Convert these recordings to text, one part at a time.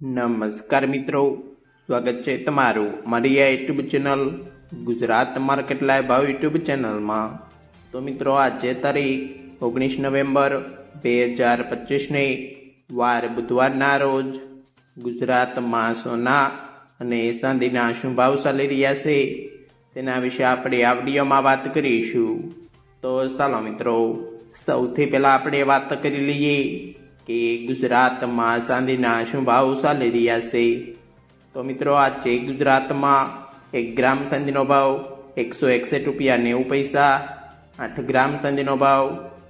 નમસ્કાર મિત્રો. સ્વાગત છે તમારું મારી આ YouTube channel Gujarat market live ભાવ યુટ્યુબ ચેનલમાં તો મિત્રો, આજે તારીખ ઓગણીસ નવેમ્બર બે હજાર પચીસને વાર બુધવારના રોજ ગુજરાતમાં સોના અને ચાંદીના શું ભાવ ચાલી રહ્યા છે તેના વિશે આપણે આ વિડીયોમાં વાત કરીશું. તો ચાલો મિત્રો, સૌથી પહેલાં આપણે વાત કરી લઈએ કે ગુજરાતમાં ચાંદીના શું ભાવ ચાલી રહ્યા છે? તો મિત્રો આજે ગુજરાતમાં એક ગ્રામ ચાંદીનો ભાવ એકસો એકસઠ રૂપિયા નેવું પૈસા, આઠ ગ્રામ ચાંદીનો ભાવ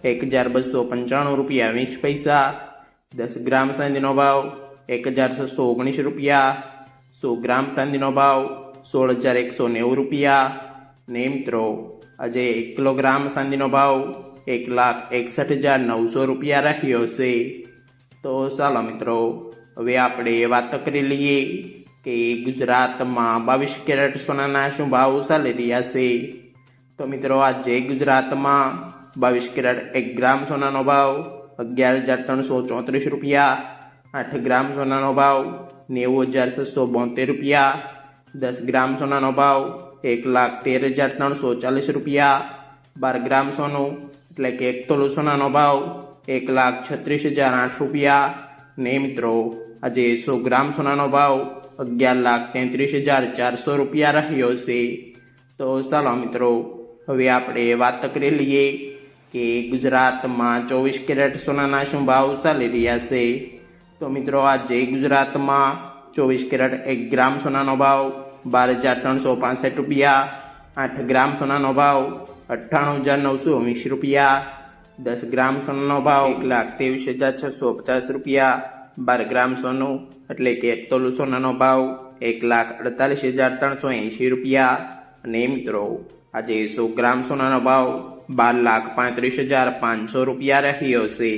એક હજાર બસો પંચાણું રૂપિયા વીસ પૈસા, દસ ગ્રામ ચાંદીનો ભાવ એક હજાર છસો ઓગણીસ રૂપિયા, સો ગ્રામ ચાંદીનો ભાવ સોળ હજાર એકસો નેવું રૂપિયા. ને મિત્રો, આજે એક કિલોગ્રામ ચાંદીનો ભાવ એક લાખ એકસઠ હજાર નવસો રૂપિયા રહ્યો છે. તો ચાલો મિત્રો, હવે આપણે વાત કરી લઈએ કે ગુજરાતમાં બાવીસ કેરેટ સોનાના શું ભાવ ચાલી રહ્યા છે. તો મિત્રો, આજે ગુજરાતમાં બાવીસ કેરેટ એક ગ્રામ સોનાનો ભાવ અગિયાર હજાર ત્રણસો ચોત્રીસ રૂપિયા, આઠ ગ્રામ સોનાનો ભાવ નેવું હજાર છસો બોતેર રૂપિયા, દસ ગ્રામ સોનાનો ભાવ એક લાખ તેર હજાર ત્રણસો ચાલીસ રૂપિયા, બાર ગ્રામ સોનું એટલે કે એક તોલો સોનાનો ભાવ એક લાખ છત્રીસ હજાર આઠ રૂપિયા ને મિત્રો, આજે સો ગ્રામ સોનાનો ભાવ અગિયાર લાખ તેત્રીસ હજાર ચારસો રૂપિયા રહ્યો છે. તો ચાલો મિત્રો, હવે આપણે વાત કરી લઈએ કે ગુજરાતમાં ચોવીસ કેરેટ સોનાના શું ભાવ ચાલી રહ્યા છે. તો મિત્રો, આજે ગુજરાતમાં ચોવીસ કેરેટ એક ગ્રામ સોનાનો ભાવ બાર હજાર ત્રણસો પાસઠ રૂપિયા. આઠ ગ્રામ સોનાનો ભાવ અઠ્ઠાણું હજાર નવસો વીસ રૂપિયા. દસ ગ્રામ સોનાનો ભાવ એક લાખ ત્રેવીસ હજાર છસો પચાસ રૂપિયા. બાર ગ્રામ સોનું એટલે કે એક તોલું સોનાનો ભાવ એક લાખ અડતાલીસ હજાર ત્રણસો એંશી રૂપિયા. અને મિત્રો, આજે સો ગ્રામ સોનાનો ભાવ બાર લાખ પાંત્રીસ હજાર પાંચસો રૂપિયા રહ્યો છે.